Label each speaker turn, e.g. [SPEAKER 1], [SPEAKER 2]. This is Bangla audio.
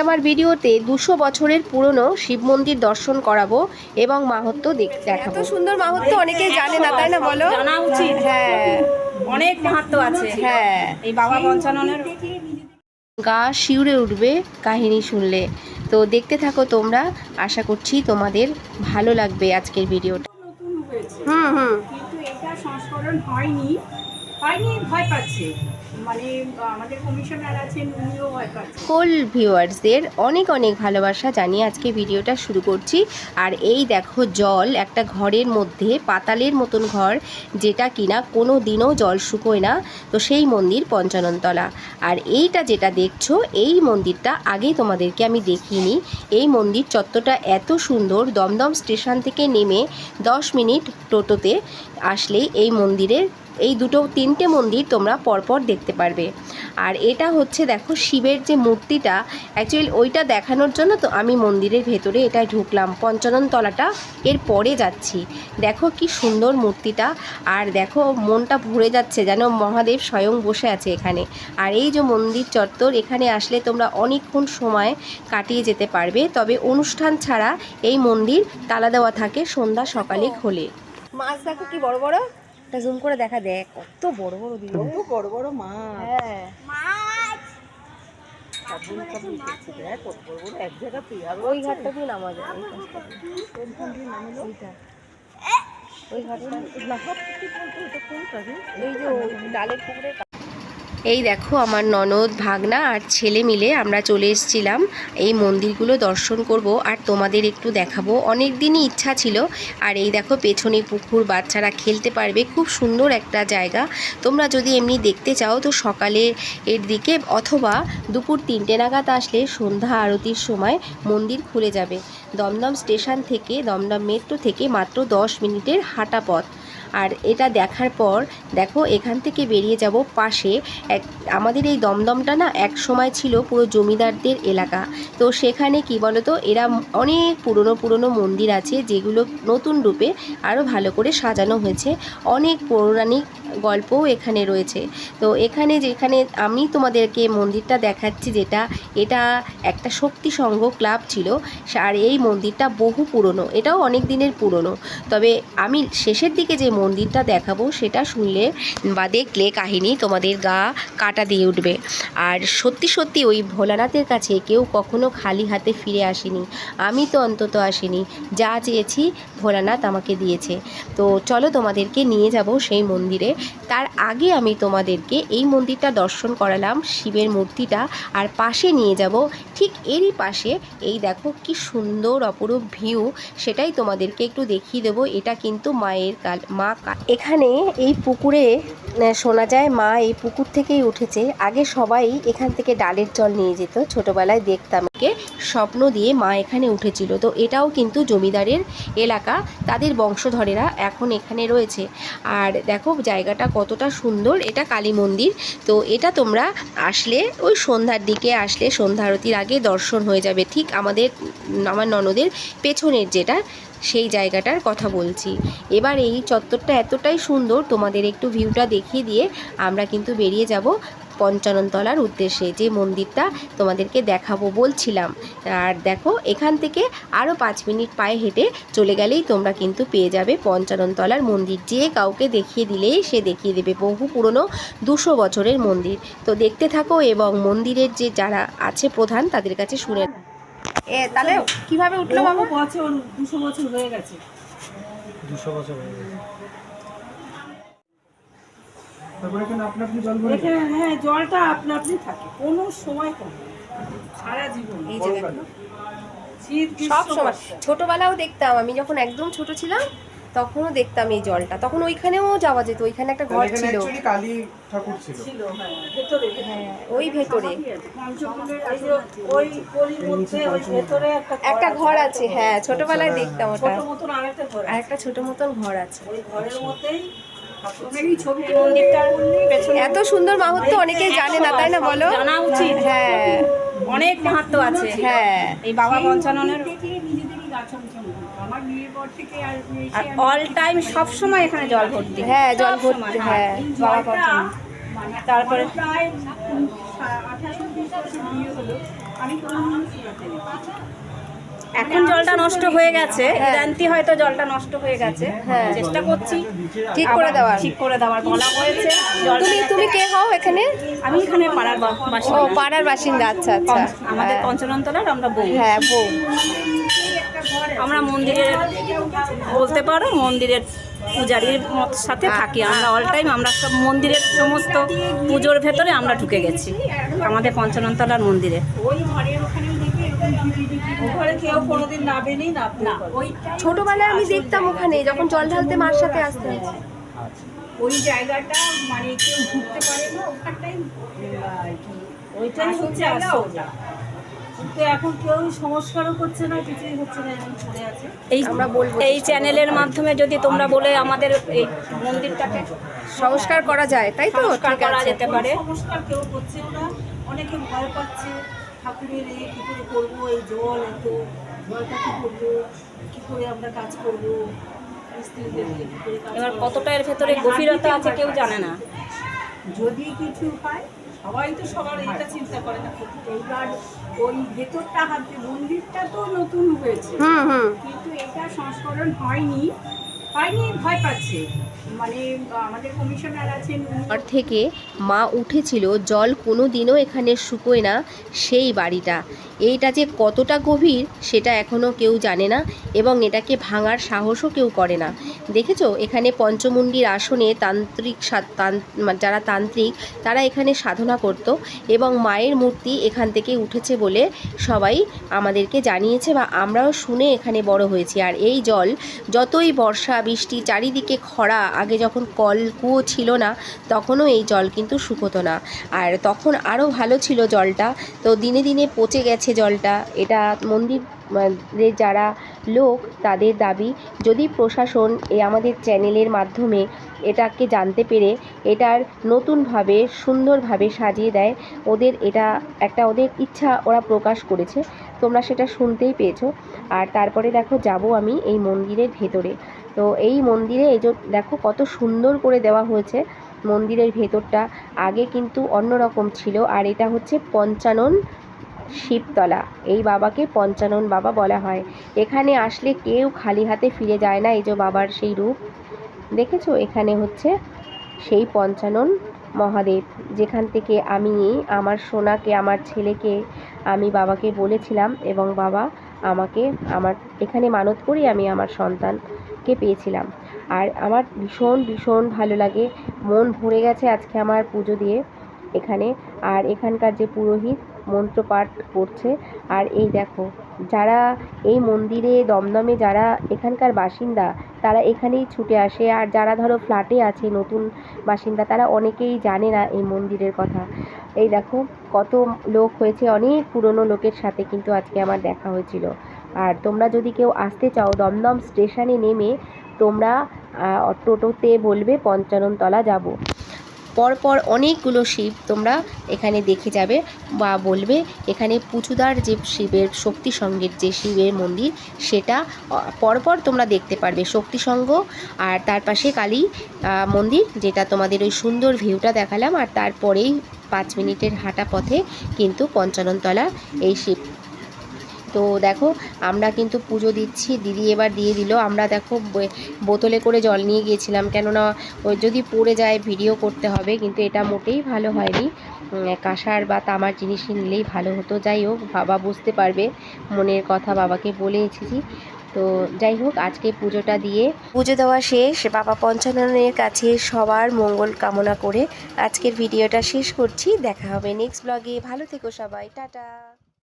[SPEAKER 1] আমার ভিডিওতে দুশো বছরের পুরনো শিব মন্দির দর্শন করাবো এবং মাহাত্ম দেখ- দেখাবো। সুন্দর মাহাত্ম অনেকেই জানে না তাই না বলো?
[SPEAKER 2] জানা উচিত।
[SPEAKER 1] হ্যাঁ।
[SPEAKER 2] অনেক মাহাত্ম আছে।
[SPEAKER 1] হ্যাঁ।
[SPEAKER 2] এই বাবা পঞ্চাননের
[SPEAKER 1] গা শিউরে উঠবে কাহিনী শুনলে। তো দেখতে থাকো তোমরা। আশা করছি তোমাদের ভালো লাগবে আজকের ভিডিওটা।
[SPEAKER 2] নতুন হয়েছে
[SPEAKER 1] হুম হুম।
[SPEAKER 2] কিন্তু এটা সংস্করণ হয়নি। হয়নি ভয় পাচ্ছে। মানে
[SPEAKER 1] ভিউয়ার্সদের অনেক অনেক ভালোবাসা জানিয়ে আজকে ভিডিওটা শুরু করছি। আর এই দেখো জল, একটা ঘরের মধ্যে, পাতালের মতন ঘর, যেটা কিনা কোনো দিনও জল শুকোয় না। তো সেই মন্দির পঞ্চাননতলা। আর এইটা যেটা দেখছ, এই মন্দিরটা আগেই তোমাদেরকে আমি দেখিনি এই মন্দির চত্বরটা এত সুন্দর, দমদম স্টেশন থেকে নেমে দশ মিনিট টোটোতে আসলেই এই মন্দিরের এই দুটো তিনটে মন্দির তোমরা পরপর দেখতে পারবে। আর এটা হচ্ছে দেখো শিবের যে মূর্তিটা অ্যাকচুয়ালি ওইটা দেখানোর জন্য তো আমি মন্দিরের ভেতরে এটা ঢুকলাম পঞ্চানন তলাটা এর পরে যাচ্ছি। দেখো কি সুন্দর মূর্তিটা। আর দেখো মনটা ভরে যাচ্ছে যেন মহাদেব স্বয়ং বসে আছে এখানে। আর এই যে মন্দির চত্বর, এখানে আসলে তোমরা অনেকক্ষণ সময় কাটিয়ে যেতে পারবে। তবে অনুষ্ঠান ছাড়া এই মন্দির তালা দেওয়া থাকে সন্ধ্যা সকালে খোলে। মাছ দেখো কি বড় বড়? একটা জুম করে দেখা দেখ কত বড় বড় দিল
[SPEAKER 2] বড় বড় মাছ।
[SPEAKER 1] হ্যাঁ।
[SPEAKER 2] মাছ। কাবুল কত বড় বড় এক জায়গা পেয়ার
[SPEAKER 1] ওই ঘাটটা দিয়ে নামা যায় ওই ঘাটটা এই যে ওই ডালের পুকুরে এই দেখো আমার ননদ, ভাগনা আর ছেলে মিলে আমরা চলে এসেছিলাম এই মন্দিরগুলো দর্শন করব আর তোমাদের একটু দেখাবো। অনেক দিনই ইচ্ছা ছিল আর এই দেখো পেছনে পুকুর, বাচ্চারা খেলতে পারবে। খুব সুন্দর একটা জায়গা। তোমরা যদি এমনি দেখতে চাও তো সকালে এর দিকে অথবা দুপুর তিনটে নাগাদ আসলে সন্ধ্যা আরতির সময় মন্দির খুলে যাবে। দমদম স্টেশন থেকে, দমদম মেট্রো থেকে মাত্র দশ মিনিটের হাঁটা পথ। আর এটা দেখার পর দেখো, এখান থেকে বেরিয়ে যাব পাশে। এক, আমাদের এই দমদমটা না এক সময় ছিল পুরো জমিদারদের এলাকা। তো সেখানে কি বলতো, এরা অনেক পুরনো পুরনো মন্দির আছে যেগুলো নতুন রূপে আরও ভালো করে সাজানো হয়েছে। অনেক পৌরাণিক গল্পও এখানে রয়েছে। তো এখানে যেখানে আমি তোমাদেরকে মন্দিরটা দেখাচ্ছি যেটা, এটা একটা শক্তি সংঘ ক্লাব ছিল আর এই মন্দিরটা বহু পুরনো, এটাও অনেক দিনের পুরনো। তবে আমি শেষের দিকে যে মন্দিরটা দেখাবো সেটা শুনলে বা দেখলে কাহিনী তোমাদের গা কাটা দিয়ে উঠবে। আর সত্যি সত্যি ওই ভোলানাথের কাছে কেউ কখনো খালি হাতে ফিরে আসেনি। আমি তো অন্তত আসিনি, যা চেয়েছি ভোলানাথ আমাকে দিয়েছে। তো চলো তোমাদেরকে নিয়ে যাব সেই মন্দিরে। তার আগে আমি তোমাদেরকে এই মন্দিরটা দর্শন করালাম, শিবের মূর্তিটা, আর পাশে নিয়ে যাব। ঠিক এরই পাশে এই দেখো কি সুন্দর অপরূপ ভিউ সেটাই তোমাদেরকে একটু দেখিয়ে দেবো। এটা কিন্তু মায়ের কাল, মা এখানে এই পুকুরে শোনা যায় মা এই পুকুর থেকেই উঠেছে। আগে সবাই এখান থেকে ডালের জল নিয়ে যেত, ছোটবেলায় দেখতাম। কে স্বপ্ন দিয়ে মা এখানে উঠেছিল। তো এটাও কিন্তু জমিদারের এলাকা, তাদের বংশধরেরা এখন এখানে রয়েছে। আর দেখো, জায়গাটা কতটা সুন্দর, এটা কালী মন্দির। তো এটা তোমরা আসলে ওই সন্ধ্যার দিকে আসলে সন্ধ্যা আরতির আগে দর্শন হয়ে যাবে। ঠিক আমাদের, আমার ননদের পেছনের যেটা, সেই জায়গাটার কথা বলছি। এবার এই চত্বরটা এতটাই সুন্দর, তোমাদের একটু ভিউটা দেখিয়ে দিয়ে আমরা কিন্তু বেরিয়ে যাব পঞ্চাননতলার উদ্দেশ্যে যে মন্দিরটা তোমাদেরকে দেখাবো বলছিলাম। আর দেখো এখান থেকে আরও পাঁচ মিনিট পায়ে হেঁটে চলে গেলেই তোমরা কিন্তু পেয়ে যাবে পঞ্চাননতলার মন্দির। যে কাউকে দেখিয়ে দিলেই সে দেখিয়ে দেবে বহু পুরনো দুশো বছরের মন্দির। তো দেখতে থাকো এবং মন্দিরের যে যারা আছে প্রধান তাদের কাছে শুনে এ তাহলে কীভাবে উঠল বাবু?
[SPEAKER 2] বছর দুশো বছর হয়ে গেছে।
[SPEAKER 3] দুশো বছর হয়ে গেছে। তারপরে এখানে আপনি আপনি জল ভরে
[SPEAKER 2] এখানে হ্যাঁ জলটা আপনা আপনি থাকে। কোনো সময় কমে সারা জীবন।
[SPEAKER 1] এই যে সব সময়। ছোটবেলাও দেখতাম আমি যখন একদম ছোট ছিলাম তখনও দেখতাম এই জলটা। তখন ওইখানেও যাওয়া যেত ওইখানে একটা ঘর ছিল।
[SPEAKER 3] কালী ঠাকুর ছিল।
[SPEAKER 2] ছিল হ্যাঁ
[SPEAKER 1] হ্যাঁ ওই ভেতরে।
[SPEAKER 2] একটা
[SPEAKER 1] ঘর আছে। হ্যাঁ ছোটবেলায় দেখতাম ওটা।
[SPEAKER 2] ছোট মতন ঘর
[SPEAKER 1] আর
[SPEAKER 2] আছে।
[SPEAKER 1] একটা ছোট মতন ঘর আছে।
[SPEAKER 2] ওই ঘরের মধ্যেই
[SPEAKER 1] এত সুন্দর মাহাত্ম অনেকেই জানে না তাই না বলো?
[SPEAKER 2] জানা উচিত।
[SPEAKER 1] হ্যাঁ।
[SPEAKER 2] অনেক মাহাত্ম আছে।
[SPEAKER 1] হ্যাঁ।
[SPEAKER 2] এই বাবা পঞ্চাননের আর অল টাইম সব সময় এখানে জল ভর্তি।
[SPEAKER 1] হ্যাঁ, জল ভর্তি, হ্যাঁ।
[SPEAKER 2] বাবা পঞ্চানন। তারপরে আমি।
[SPEAKER 4] এখন জলটা নষ্ট হয়ে গেছে ইদান্তি হয়তো জলটা নষ্ট হয়ে গেছে।
[SPEAKER 1] হ্যাঁ।
[SPEAKER 4] চেষ্টা করছি।
[SPEAKER 1] ঠিক করে দেওয়ার।
[SPEAKER 4] ঠিক করে দেওয়ার বলা হয়েছে।
[SPEAKER 1] তুমি তুমি কে হও এখানে?
[SPEAKER 4] আমি এখানে পাড়ার বা-
[SPEAKER 1] ও পাড়ার বাসিন্দা আচ্ছা আচ্ছা।
[SPEAKER 4] আমাদের
[SPEAKER 1] হ্যাঁ।
[SPEAKER 4] পঞ্চনতলার আমরা বউ।
[SPEAKER 1] হ্যাঁ বউ।
[SPEAKER 4] আমরা মন্দিরের বলতে পারো মন্দিরের পূজারীর মত সাথে থাকি। আমরা অল টাইম আমরা সব মন্দিরের সমস্ত পুজোর ভেতরে আমরা ঢুকে গেছি। আমাদের পঞ্চনতলার মন্দিরে।
[SPEAKER 1] ছোটবেলায় আমি দেখতাম ওখানে যখন জল ঢালতে মার সাথে আসতে
[SPEAKER 2] ওই জায়গাটা মানে কেউ ঢুকতে পারে না ওখানটাই আহ, আর কি
[SPEAKER 5] ওইটাই হচ্ছে
[SPEAKER 2] ওটা।
[SPEAKER 5] এখন কেউ সংস্কারও করছে না কিছুই হচ্ছে না পড়ে আছে।
[SPEAKER 4] এই
[SPEAKER 1] আমরা বলব
[SPEAKER 4] এই চ্যানেলের মাধ্যমে যদি তোমরা বলে আমাদের এই মন্দিরটাকে
[SPEAKER 1] সংস্কার করা যায় তাই তো?
[SPEAKER 4] সংস্কার করা যেতে পারে।
[SPEAKER 5] সংস্কার কেউ করছেও না অনেকে ভয় পাচ্ছে ঠাকুরের এ কী করে করব এই জল এত জলটা কী করব কী করে আমরা কাজ করব
[SPEAKER 4] এবার? কতটা এর ভেতরে গভীরতা আছে কেউ জানে না।
[SPEAKER 2] যদি কিছু হয়
[SPEAKER 5] সবাই তো সবার এটা চিন্তা করে না।
[SPEAKER 2] এইবার ওই ভেতরটা হাতে মন্দিরটা তো নতুন হয়েছে।
[SPEAKER 1] হুম হুম।
[SPEAKER 2] কিন্তু এটা সংস্করণ হয়নি। মানে
[SPEAKER 1] ঘর থেকে মা উঠেছিল জল কোনো দিনও এখানে শুকোয় না সেই বাড়িটা। এইটা যে কতটা গভীর সেটা এখনও কেউ জানে না এবং এটাকে ভাঙার সাহসও কেউ করে না। দেখেছ? এখানে পঞ্চমুণ্ডির আসনে তান্ত্রিক যারা তান্ত্রিক, তারা এখানে সাধনা করত এবং মায়ের মূর্তি এখান থেকে উঠেছে বলে সবাই আমাদেরকে জানিয়েছে বা আমরাও শুনে এখানে বড় হয়েছি। আর এই জল, যতই বর্ষা, বৃষ্টি, চারিদিকে খরা, আগে যখন কল কুয়ো ছিল না, তখনও এই জল কিন্তু শুকোতো না। আর তখন আরও ভালো ছিল জলটা। তো দিনে দিনে পচে গেছে জলটা। এটা মন্দির রে যারা লোক, তাদের দাবি, যদি প্রশাসন এই আমাদের চ্যানেলের মাধ্যমে এটাকে জানতে পেরে এটার নতুনভাবে, সুন্দরভাবে সাজিয়ে দেয়, ওদের এটা একটা ওদের ইচ্ছা ওরা প্রকাশ করেছে। তোমরা সেটা শুনতেই পেয়েছ। আর তারপরে দেখো, যাব আমি এই মন্দিরের ভেতরে। তো এই মন্দিরে এই দেখো, কত সুন্দর করে দেওয়া হয়েছে মন্দিরের ভেতরটা। আগে কিন্তু অন্যরকম ছিল, আর এটা হচ্ছে পঞ্চানন শিবতলা। এই বাবাকে পঞ্চানন বাবা বলা হয়। এখানে আসলে কেউ খালি হাতে ফিরে যায় না এই যে বাবার সেই রূপ। দেখেছ? এখানে হচ্ছে সেই পঞ্চানন মহাদেব, যেখান থেকে আমি, আমার সোনাকে, আমার ছেলেকে আমি বাবাকে বলেছিলাম এবং বাবা আমাকে, আমার, এখানে মানত করি আমি আমার সন্তানকে পেয়েছিলাম। আর আমার ভীষণ ভীষণ ভালো লাগে। মন ভরে গেছে আজকে আমার পুজো দিয়ে এখানে। আর এখানকার যে পুরোহিত মন্ত্রপাঠ করছে। আর এই দেখো, যারা এই মন্দিরে দমদমে যারা এখানকার বাসিন্দা, তারা এখানেই ছুটে আসে। আর যারা ধরো ফ্ল্যাটে আছে নতুন বাসিন্দা, তারা অনেকেই জানে না এই মন্দিরের কথা। এই দেখো, কত লোক হয়েছে, অনেক পুরনো লোকের সাথে কিন্তু আজকে আমার দেখা হয়েছিল। আর তোমরা যদি কেউ আসতে চাও, দমদম স্টেশনে নেমে তোমরা টোটোতে বলবে পঞ্চাননতলা যাব। পরপর অনেকগুলো শিব তোমরা এখানে দেখে যাবে বা বলবে, এখানে পুচুদার যে শিবের শক্তি সঙ্গের যে শিবের মন্দির, সেটা পরপর তোমরা দেখতে পারবে। শক্তি সঙ্গ আর তার পাশে কালী মন্দির, যেটা তোমাদের ওই সুন্দর ভিউটা দেখালাম। আর তারপরেই পাঁচ মিনিটের হাঁটা পথে কিন্তু পঞ্চাননতলা এই শিব তো দেখো, আমরা কিন্তু পুজো দিচ্ছি। দিদি এবার দিয়ে দিল। আমরা দেখো বোতলে করে জল নিয়ে গিয়েছিলাম। কেননা যদি পড়ে যায়, ভিডিও করতে হবে। কিন্তু এটা মোটেই ভালো হয়নি। কাঁসার বা তামার জিনিস নিলেই ভালো হতো। যাই হোক, বাবা বুঝতে পারবে। মনের কথা বাবাকে বলে এসেছি। তো যাই হোক, আজকে পুজোটা দিয়ে পুজো দেওয়া শেষ। বাবা পঞ্চাননের কাছে সবার মঙ্গল কামনা করে আজকের ভিডিওটা শেষ করছি। দেখা হবে নেক্সট ব্লগে। ভালো থেকো সবাই। টাটা।